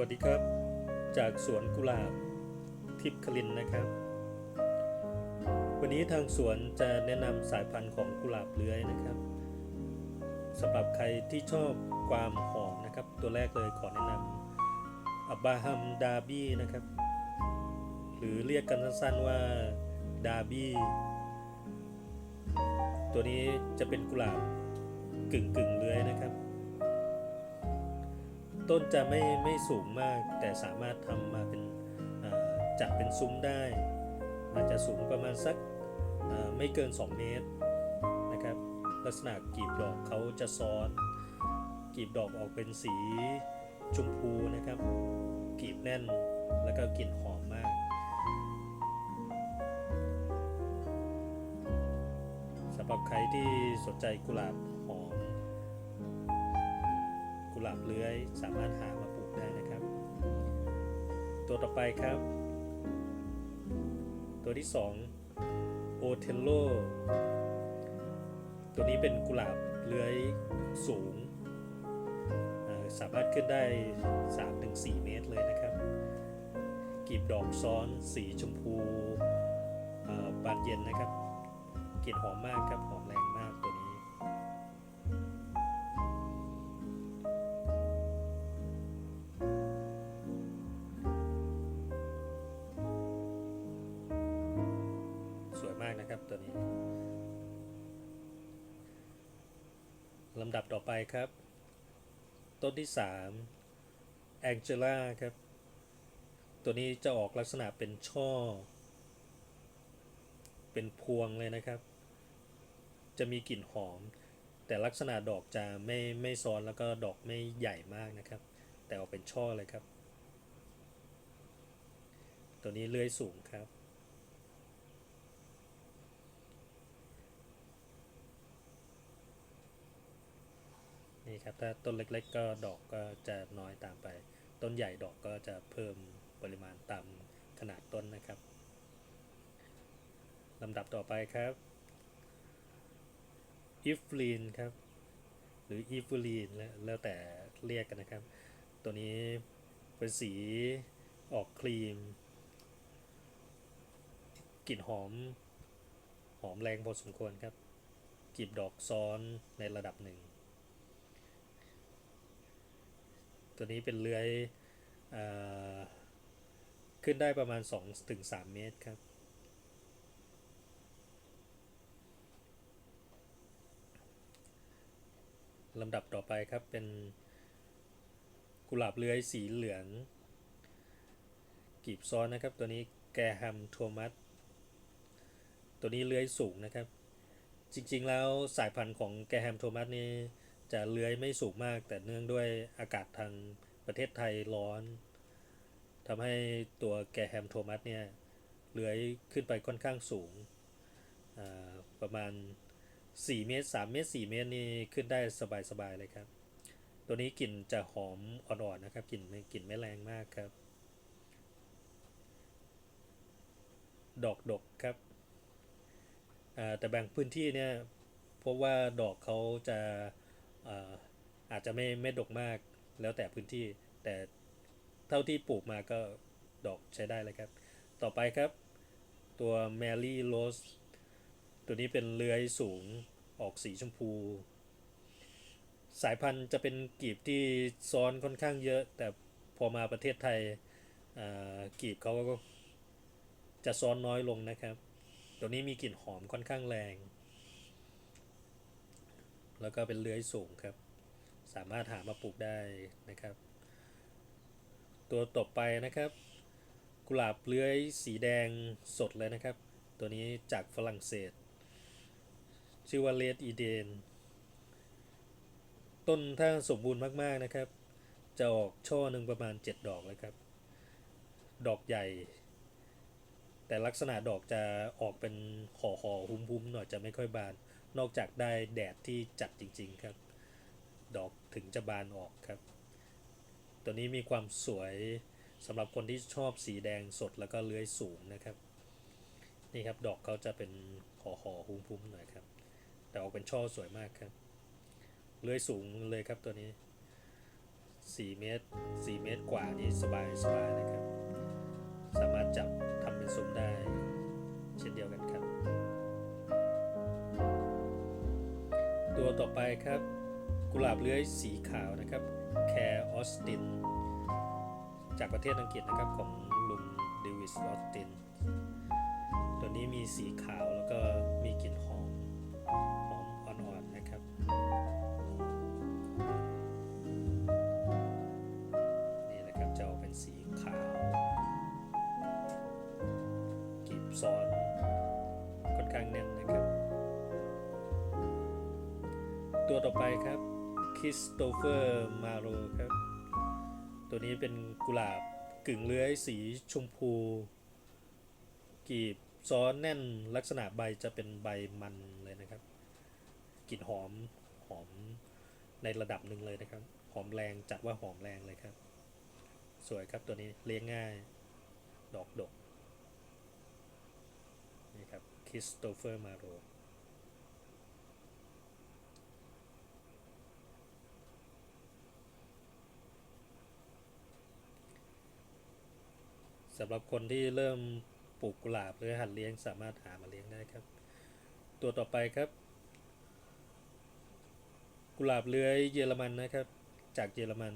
วัสดีครับ จากสวนกุหลาบทิพย์คลินนะครับ วันนี้ทางสวนจะแนะนำสายพันธุ์ของกุหลาบเลื้อยนะครับสำหรับใครที่ชอบความหอมนะครับ ตัวแรกเลยขอแนะนำอับบาฮัมดาบี้นะครับ หรือเรียกกันสั้นๆว่าดาบี้ตัวนี้จะเป็นกุหลาบกึ่งกึ่งๆเลื้อยนะครับ ต้นจะไม่ไม่สูงมาก แต่สามารถทำมาเป็นจัดเป็นซุ้มได้อาจจะสูงประมาณสักไม่เกิน 2 เมตรนะครับ ลักษณะกลีบดอกเขาจะซ้อนกลีบดอกออกเป็นสีชมพูนะครับกลีบแน่นแล้วก็กลิ่นหอมมากสำหรับใครที่สนใจกุหลาบหอม กุหลาบเลื้อย สามารถหามาปลูกได้นะครับ ตัวต่อไปครับ ตัวที่2โอเทลโลตัวนี้เป็นกุหลาบเลื้อยสูง สามารถขึ้นได้ 3-4 เมตรเลยนะครับกลีบดอกซ้อนสีชมพูบานเย็นนะครับกลิ่นหอมมากครับ หอมแรงมากตัว ตัวนี้ลำดับต่อไปครับ ต้นที่ 3 a n g e l a ครับ ตัวนี้จะออกลักษณะเป็นช่อ เป็นพวงเลยนะครับ จะมีกลิ่นหอม แต่ลักษณะดอกจะไม่ไม่ซ้อนแล้วก็ดอกไม่ใหญ่มากนะครับ แต่ออกเป็นช่อเลยครับ ตัวนี้เลื้อยสูงครับ นี่ครับ ถ้าต้นเล็กๆก็ดอกก็จะน้อยตามไป ต้นใหญ่ดอกก็จะเพิ่มปริมาณตามขนาดต้นนะครับลำดับต่อไปครับอิฟลีนครับ หรืออีฟูลีนแล้วแล้วแต่เรียกกันนะครับ ตัวนี้เป็นสีออกครีม กลิ่นหอม หอมแรงพอสมควรครับกลีบดอกซ้อนในระดับหนึ่ง ตัวนี้เป็นเลื้อยอขึ้นได้ประมาณ2-3เมตรครับลำดับต่อไปครับเป็นกุหลาบเลื้อยสีเหลืองกีบซ้อนนะครับ ตัวนี้แกแฮมโทมัสตัวนี้เลื้อยสูงนะครับ จริงๆแล้วสายพันธุ์ของแกแฮมโทมัสนี่ จะเลื้อยไม่สูงมาก แต่เนื่องด้วยอากาศทางประเทศไทยร้อนทำให้ตัวแกแฮมโทมัสเนี่ยเลื้อยขึ้นไปค่อนข้างสูง ประมาณ 4 เมตร 3 เมตร 4 เมตรนี่ขึ้นได้สบายๆเลยครับ ตัวนี้กลิ่นจะหอมอ่อนๆนะครับกลิ่นไม่กลิ่นไม่แรงมากครับ ดอกดกครับแต่บางพื้นที่เนี่ยพบว่าดอกเขาจะ อาจจะไม่ไม่ดกมากแล้วแต่พื้นที่ แต่เท่าที่ปลูกมาก็ดอกใช้ได้เลยครับ ต่อไปครับ ตัว Mary Rose ตัวนี้เป็นเลื้อยสูงออกสีชมพู สายพันธุ์จะเป็นกลีบที่ซ้อนค่อนข้างเยอะ แต่พอมาประเทศไทยกลีบเขาก็จะซ้อนน้อยลงนะครับ ตัวนี้มีกลิ่นหอมค่อนข้างแรง แล้วก็เป็นเลื้อยสูงครับ สามารถหามาปลูกได้นะครับ ตัวต่อไปนะครับ กุหลาบเลื้อยสีแดงสดเลยนะครับ ตัวนี้จากฝรั่งเศส ชื่อว่าเลดอีเดน ต้นถ้าสมบูรณ์มากๆนะครับ จะออกช่อหนึ่งประมาณ 7 ดอกเลยครับ ดอกใหญ่แต่ลักษณะดอกจะออกเป็นห่อห่อหุ้มหุ้มๆหน่อยจะไม่ค่อยบาน นอกจากได้แดดที่จัดจริงๆครับ ดอกถึงจะบานออกครับ ตัวนี้มีความสวยสำหรับคนที่ชอบสีแดงสดแล้วก็เลื้อยสูงนะครับ นี่ครับดอกเขาจะเป็นห่อห่อหุ้มหุ้มๆหน่อยครับ แต่ออกเป็นช่อสวยมากครับ เลื้อยสูงเลยครับตัวนี้ส4เมตร 4 เมตรกว่านี่สบายสบายเลยครับ สามารถจับทำเป็นซุ้มได้ เช่นเดียวกันครับ ตัวต่อไปครับ กุหลาบเลื้อยสีขาวนะครับแคร์ออสตินจากประเทศอังกฤษนะครับของลุงเดวิสออสตินตัวนี้มีสีขาวแล้วก็มีกลิ่นหอม ตัวต่อไปครับคริสโตเฟอร์มาโรครับ ตัวนี้เป็นกุหลาบกึ่งเลื้อยสีชมพู กีบซ้อนแน่นลักษณะใบจะเป็นใบมันเลยนะครับกลิ่นหอมหอมในระดับหนึ่งเลยนะครับ หอมแรงจัดว่าหอมแรงเลยครับ สวยครับตัวนี้เลี้ยงง่าย ดอกดกนี่ครับคริสโตเฟอร์มาโร สำหรับคนที่เริ่มปลูกกุหลาบหรือหัดเลี้ยงสามารถหามาเลี้ยงได้ครับ ตัวต่อไปครับ กุหลาบเลื้อยเยอรมันนะครับ จากเยอรมัน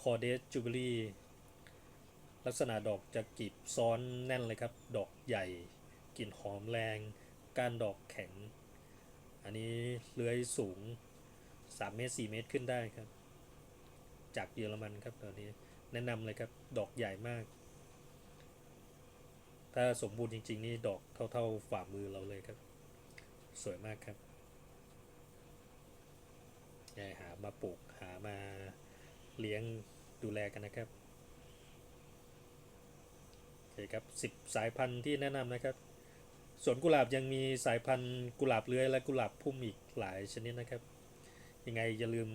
คอเดสจูเบลีลักษณะดอกจะกลีบซ้อนแน่นเลยครับ ดอกใหญ่กลิ่นหอมแรงก้านดอกแข็ง อันนี้เลื้อยสูง 3 เมตร 4 เมตรขึ้นได้ครับ จากเยอรมันครับตอนนี้แนะนำเลยครับ ดอกใหญ่มาก ถ้าสมบูรณ์จริง ๆ นี่ดอกเท่าๆฝ่ามือเราเลยครับ สวยมากครับย่าหามาปลูกหามาเลี้ยงดูแลกันนะครับโอเคครับสิบสายพันธุ์ที่แนะนำนะครับสวนกุหลาบยังมีสายพันธุ์กุหลาบเลื้อยและกุหลาบพุ่มอีกหลายชนิดนะครับ ยังไงอย่าลืม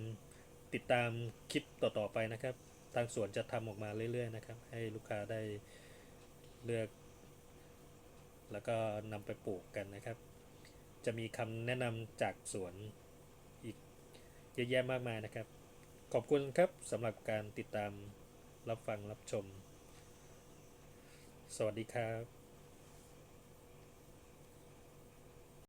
ติดตามคลิปต่อๆไปนะครับ ทางสวนจะทำออกมาเรื่อยๆนะครับ ให้ลูกค้าได้เลือก แล้วก็นำไปปลูกกันนะครับ จะมีคำแนะนำจากสวนอีกเยอะแยะมากมายนะครับ ขอบคุณครับสำหรับการติดตามรับฟังรับชม สวัสดีครับ